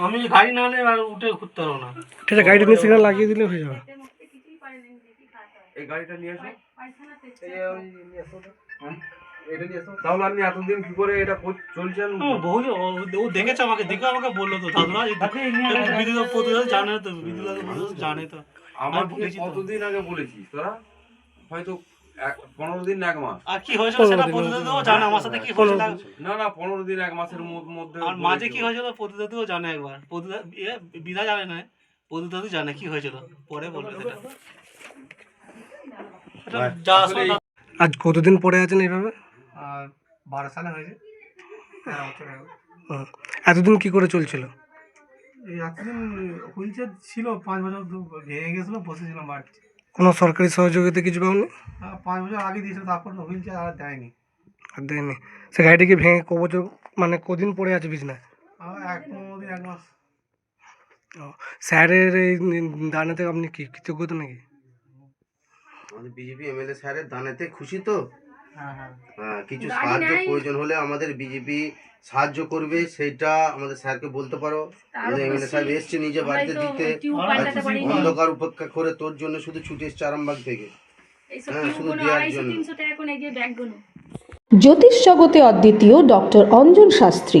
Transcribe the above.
আমি গাড়ি না হলে আর উঠে ঘুরতে পারব না। ঠিক আছে গাড়িটা নিয়ে সেখানে লাগিয়ে দিলে হয়ে যাবে। এই গাড়িটা নিয়ে আসো হ্যাঁ? তাহলে আপনি এতদিন কি করে এটা চলছেন? বহু ও- দেখেছে আমাকে দেখে আমাকে বলল তো দাদুরা বিদ্যুৎ প্রতিরোধ জানে তো বিদ্যুৎ জানে তো। বলেছি কতদিন আগে বলেছি তোরা? হয়তো পনেরো দিন এক মাস। আর কি হয়েছিল সেটা প্রতিরোধও জানে আমার সাথে কি হয়েছিল? না না পনেরো দিন এক মাসের মধ্যে আর মাঝে কি হয়েছিল। জানে একবার। ইয়ে বিধা জানে না প্রতিরোধও জানে কি হয়েছিল। পরে বলবে সেটা। এটা যা আসলে আজ কতদিন পরে আছেন এইভাবে? আর বারো সালে হয়েছে। এতদিন কি করে চলছিল? এই এতদিন হুইল চেয়ার ছিল পাঁচ বছর ভেঙে গেছিল বসেছিলাম বাড়িতে। কোনো সরকারি সহযোগিতা কিছু পাওনি? পাঁচ বছর আগে দিয়েছিল তারপর হুইল চেয়ার আর দেয়নি। আর দেয়নি। সে গাড়িটি কি ভেঙে ক বছর মানে কদিন পরে আছে বিছনায়? এক পনেরো দিন এক মাস। ও, স্যারের এই দানেতে আপনি কি কৃতজ্ঞতা নাকি? আমাদের বিজেপি এমএলএ স্যারের দানেতে খুশি তো? কিছু সাহায্য প্রয়োজন হলে আমাদের বিজেপি সাহায্য করবে সেটা আমাদের স্যারকে বলতে পারো। এমএলএ সাহেব এসছে নিজে বাড়িতে দিতে। অন্ধকার উপেক্ষা করে তোর জন্য শুধু ছুটে এসছে আরামবাগ থেকে। হ্যাঁ, শুধু দেওয়ার জন্য। জ্যোতিষ জগতে অদ্বিতীয় ডক্টর অঞ্জন শাস্ত্রী।